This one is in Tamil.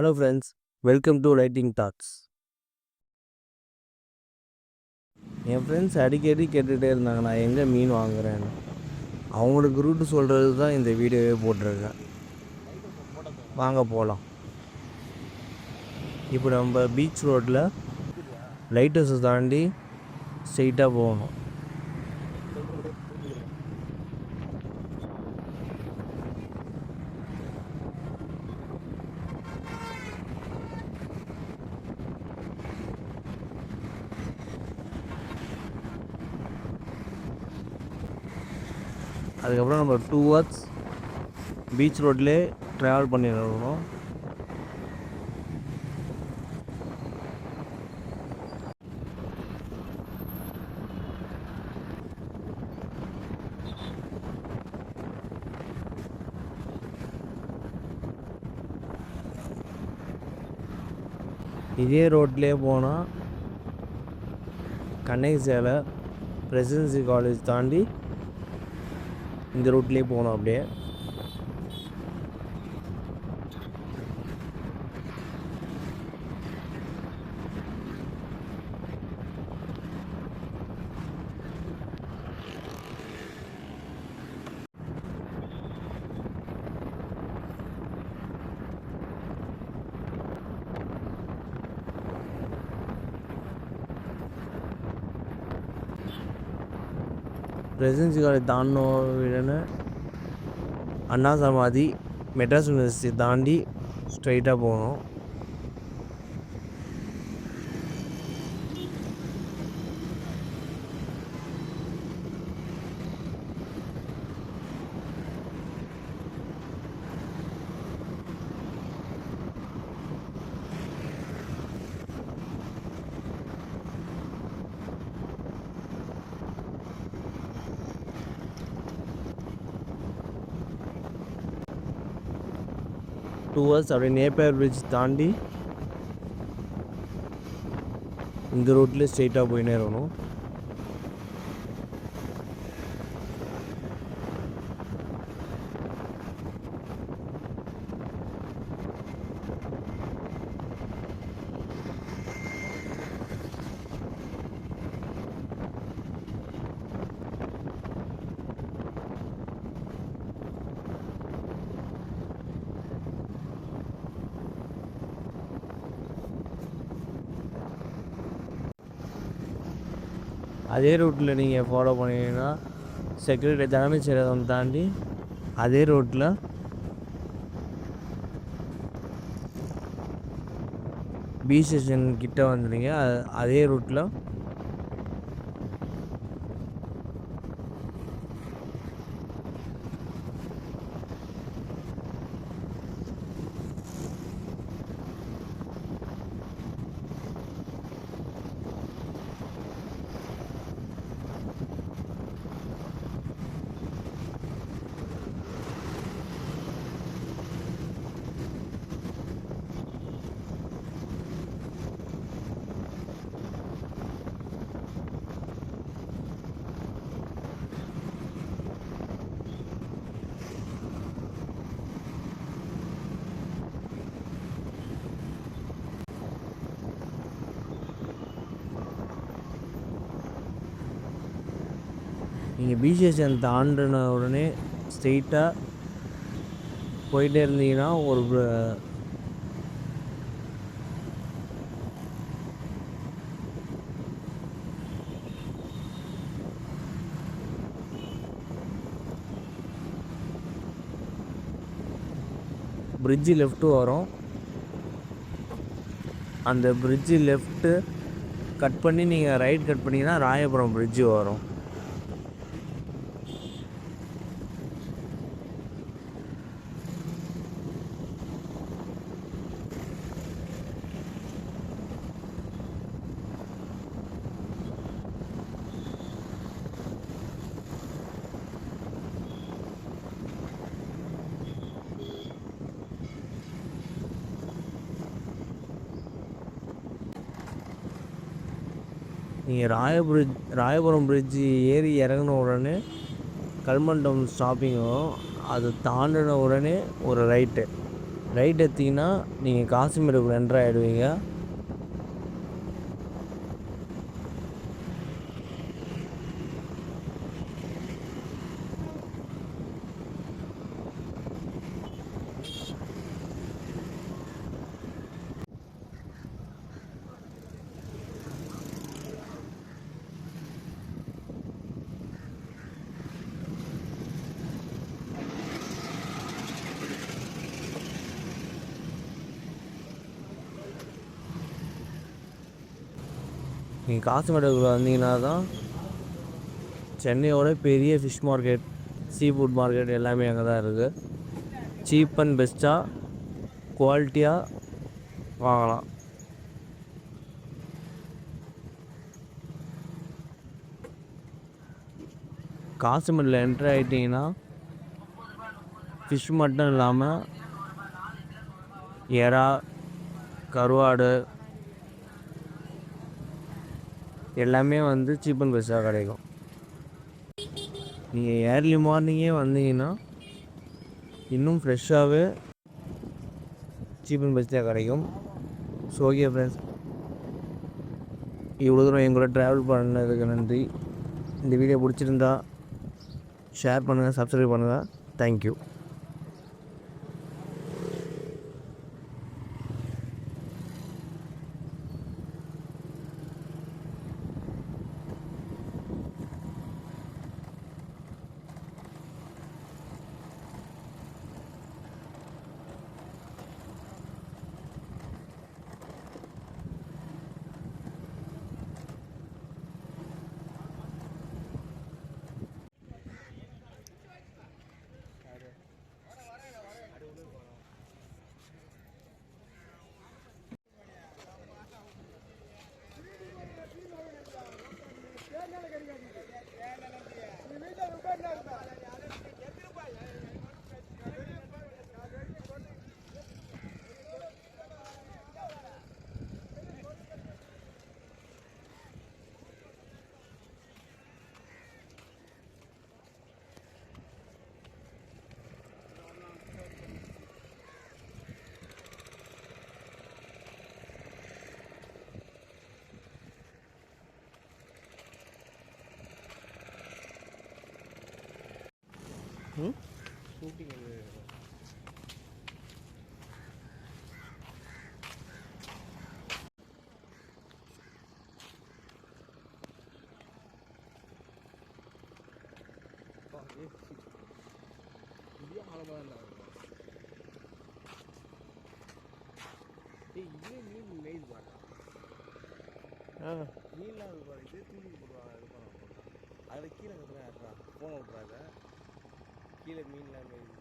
Hello friends welcome to writing talks N friends அடிக்கடி கேட்டுகிட்டே இருந்தாங்க நான் எங்கே மீன் வாங்குறேன்னு? அவங்களுக்கு ரூட்டு சொல்கிறது தான் இந்த வீடியோவே போட்டிருக்கேன். வாங்க போகலாம் இப்போ நம்ம பீச் ரோட்டில் லைட் ஹவுஸை தாண்டி ஸ்ட்ரெயிட்டாக போகணும். அதுக்கப்புறம் நம்ம டூ ஹவர்ஸ் பீச் ரோட்லேயே ட்ராவல் பண்ணிடணும். இதே ரோட்லேயே போனால் கண்ணகி சேலை பிரசிடென்சி காலேஜ் தாண்டி இந்த ரூட்லேயே போகணும் அப்படியே. ரெசிடென்சி காலேஜ் தாண்டணும் அண்ணா சமாதி மெட்ராஸ் யூனிவர்சிட்டி தாண்டி ஸ்ட்ரைட்டாக போகணும். டூவர்ஸ் அப்படியே நேப்பர் பிரிட்ஜ் தாண்டி இந்த ரோட்லேயே ஸ்ட்ரெயிட்டாக போயினே இருக்கணும். அதே ரூட்டில் நீங்கள் ஃபாலோ பண்ணீங்கன்னா செக்யூரிட்டி தலைமைச் செயலகம் தாண்டி அதே ரோட்டில் பி ஸ்டேஷன் கிட்ட வந்துடுங்க அதே ரூட்டில் நீங்கள் பி ஸ்டேஷன் தாண்டின உடனே ஸ்ட்ரெயிட்டாக போயிட்டே இருந்தீங்கன்னா ஒரு பிரிட்ஜு லெஃப்ட்டு வரும். அந்த பிரிட்ஜு லெஃப்ட்டு கட் பண்ணி நீங்கள் ரைட் கட் பண்ணிங்கன்னா ராயபுரம் பிரிட்ஜு வரும். நீங்கள் ராயபுரம் ராயபுரம் பிரிட்ஜு ஏறி இறங்கின உடனே கல்மண்டம் ஸ்டாப்பிங்கும் அதை அது தாண்டின உடனே ஒரு ரைட்டு ரைட் எடுத்திங்கன்னா நீங்கள் காசிமேடுக்குள்ள என்ட்ரு ஆகிடுவீங்க நீங்கள் காசிமேடுக்குள்ள வந்தீங்கன்னா தான் சென்னையோட பெரிய fish market sea food market எல்லாமே அங்கே தான் இருக்குது சீப் அண்ட் பெஸ்ட்டாக குவாலிட்டியாக வாங்கலாம். காசிமேடில் என்ட்ரு ஆகிட்டிங்கன்னா ஃபிஷ் மட்டும் இல்லாமல் எறா கருவாடு எல்லாமே வந்து சீப் அண்ட் பெஸ்ட்டாக கிடைக்கும். நீங்கள் ஏர்லி மார்னிங்கே வந்தீங்கன்னா இன்னும் ஃப்ரெஷ்ஷாகவே சீப் அண்ட் பெஸ்ட்டாக கிடைக்கும். ஸோ ஓகே ஃப்ரெண்ட்ஸ் இவ்வளோ தூரம் எங்களோட ட்ராவல் பண்ணதுக்கு நன்றி. இந்த வீடியோ பிடிச்சிருந்தா ஷேர் பண்ணுங்கள் சப்ஸ்கிரைப் பண்ணுங்கள் தேங்க்யூ நீலாம் இது பாரு இது தூக்கி போடுவாங்க இது பண்ணுவாங்க அதில் கீழே கற்றுனா ஃபோனை விட்றாங்க கீழே மீன்லாம் மேய்து